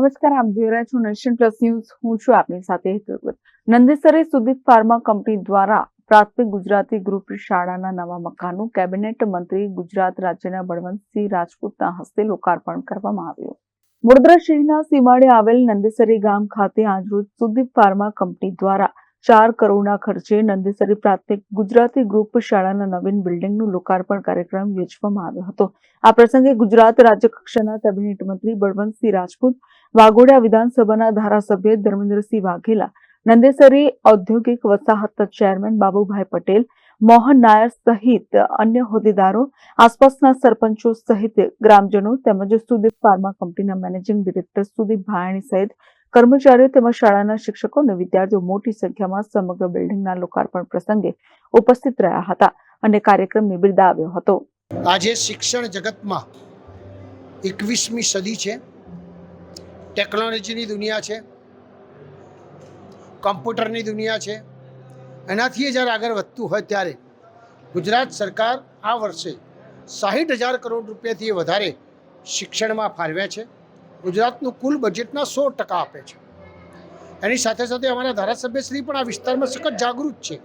નમસ્કાર, આપ જોઈ રહ્યા છો નેશન પ્લસ ન્યૂઝ હું છું આપની સાથે ભગત. સુદીપ ફાર્મા કંપની દ્વારા પ્રાથમિક ગુજરાતી ગ્રુપ શાળાના નવા મકાનનું કેબિનેટ મંત્રી ગુજરાત રાજ્યના બળવંતસિંહ રાજપૂતના હસ્તે લોકાર્પણ કરવામાં આવ્યું વડોદરા શહેરના સીમાડે આવેલ નંદેસરી ગામ ખાતે આજરોજ સુદીપ ફાર્મા કંપની દ્વારા ચાર કરોડના ખર્ચે નંદેસરી પ્રાથમિક ગુજરાતી ગ્રુપ શાળાના નવીન બિલ્ડિંગનું લોકાર્પણ કાર્યક્રમ યોજવામાં આવ્યો હતો. આ પ્રસંગે ગુજરાત રાજ્ય કેબિનેટ મંત્રી બળવંતસિંહ રાજપૂત વાઘોડિયા વિધાનસભાના ધારાસભ્ય ધર્મેન્દ્રસિંહ વાઘેલા, નંદેસરી ઔદ્યોગિક વસાહત ચેરમેન બાબુભાઈ પટેલ, મોહન નાયર સહિત અન્ય હોદ્દેદારો, આસપાસના સરપંચો સહિત ગ્રામજનો તેમજ સુદીપ ફાર્મા કંપનીના મેનેજિંગ ડિરેક્ટર સુદીપ ભાયાણી સહિત કર્મચારીઓ તેમજ શાળાના શિક્ષકો અને વિદ્યાર્થીઓ મોટી સંખ્યામાં સમગ્ર બિલ્ડિંગના લોકાર્પણ પ્રસંગે ઉપસ્થિત રહ્યા હતા અને કાર્યક્રમને બિરદાવ્યો હતો. આજે શિક્ષણ જગતમાં એકવીસમી સદી છે. ટેકનોલોજીની દુનિયા છે. કમ્પ્યુટરની દુનિયા છે. એનાથી જ્યારે આગળ વધતું હોય ત્યારે ગુજરાત સરકાર આ વર્ષે સાહીઠ હજાર કરોડ રૂપિયાથી વધારે શિક્ષણમાં ફાળવ્યા છે. ગુજરાતનું કુલ બજેટના સો ટકા આપે છે. એની સાથે સાથે અમારા ધારાસભ્યશ્રી પણ આ વિસ્તારમાં સખત જાગૃત છે.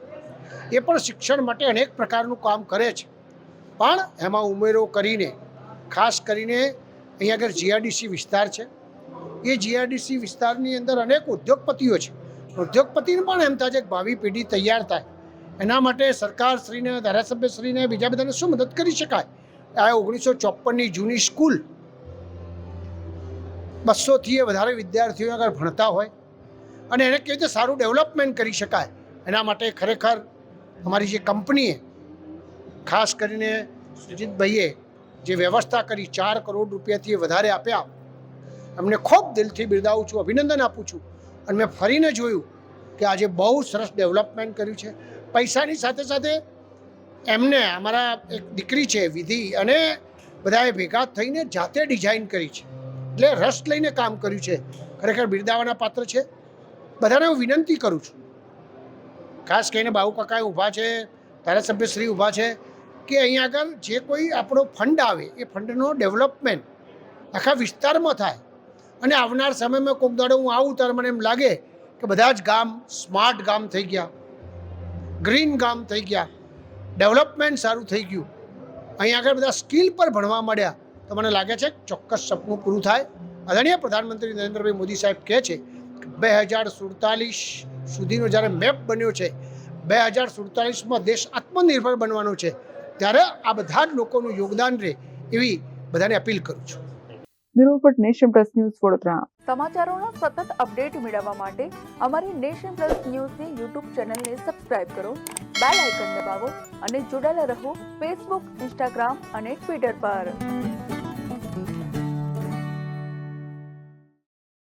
એ પણ શિક્ષણ માટે અનેક પ્રકારનું કામ કરે છે. પણ એમાં ઉમેરો કરીને, ખાસ કરીને અહીંયા આગળ જીઆરડીસી વિસ્તાર છે. એ જીઆરડીસી વિસ્તારની અંદર અનેક ઉદ્યોગપતિઓ છે. ઉદ્યોગપતિને પણ એમ થાય છે કે ભાવિ પેઢી તૈયાર થાય. એના માટે સરકારશ્રીને, ધારાસભ્યશ્રીને બીજા બધાને શું મદદ કરી શકાય? આ ઓગણીસો ચોપ્પનની જૂની સ્કૂલ બસોથી વધારે વિદ્યાર્થીઓ આગળ ભણતા હોય અને એને કેવી રીતે સારું ડેવલપમેન્ટ કરી શકાય, એના માટે ખરેખર અમારી જે કંપનીએ ખાસ કરીને સુજીતભાઈએ જે વ્યવસ્થા કરી ચાર કરોડ રૂપિયાથી વધારે આપ્યા, એમને ખૂબ દિલથી બિરદાવું છું, અભિનંદન આપું છું. અને મેં ફરીને જોયું કે આજે બહુ સરસ ડેવલપમેન્ટ કર્યું છે, પૈસાની સાથે સાથે એમને અમારા એક દીકરી છે, વિધિ, અને બધાએ ભેગા થઈને જાતે ડિઝાઇન કરી છે. એટલે રસ લઈને કામ કર્યું છે. ખરેખર બિરદાવાના પાત્ર છે. બધાને હું વિનંતી કરું છું. ખાસ કરીને બાહુ કાકા ઊભા છે ધારાસભ્યશ્રી ઊભા છે, કે અહીંયા આગળ જે કોઈ આપણો ફંડ આવે, એ ફંડનો ડેવલપમેન્ટ આખા વિસ્તારમાં થાય. અને આવનાર સમયમાં કોઈક દાડો હું આવું ત્યારે મને એમ લાગે કે બધા જ ગામ સ્માર્ટ ગામ થઈ ગયા. ગ્રીન ગામ થઈ ગયા. ડેવલપમેન્ટ સારું થઈ ગયું. અહીંયા આગળ બધા સ્કિલ પર ભણવા મળ્યા તો મને લાગે છે ચોક્કસ સપનું પૂરું થાય. આદરણીય પ્રધાનમંત્રી નરેન્દ્રભાઈ મોદી સાહેબ કહે છે કે બે હજાર સુડતાલીસ સુધીનો જ્યારે મેપ બન્યો છે બે હજાર સુડતાલીસમાં દેશ આત્મનિર્ભર બનવાનો છે ત્યારે આ બધા જ લોકોનું યોગદાન રહે એવી બધાને અપીલ કરું છું. Bureau report nation plus news Vadodara. સમાચારોના સતત અપડેટ મેળવવા માટે અમારી નેશન પ્લસ ન્યૂઝની યુટ્યુબ ચેનલને સબસ્ક્રાઇબ કરો બેલ આઇકન દબાવો અને જોડાયેલા રહો ફેસબુક ઇન્સ્ટાગ્રામ અને ટ્વિટર પર.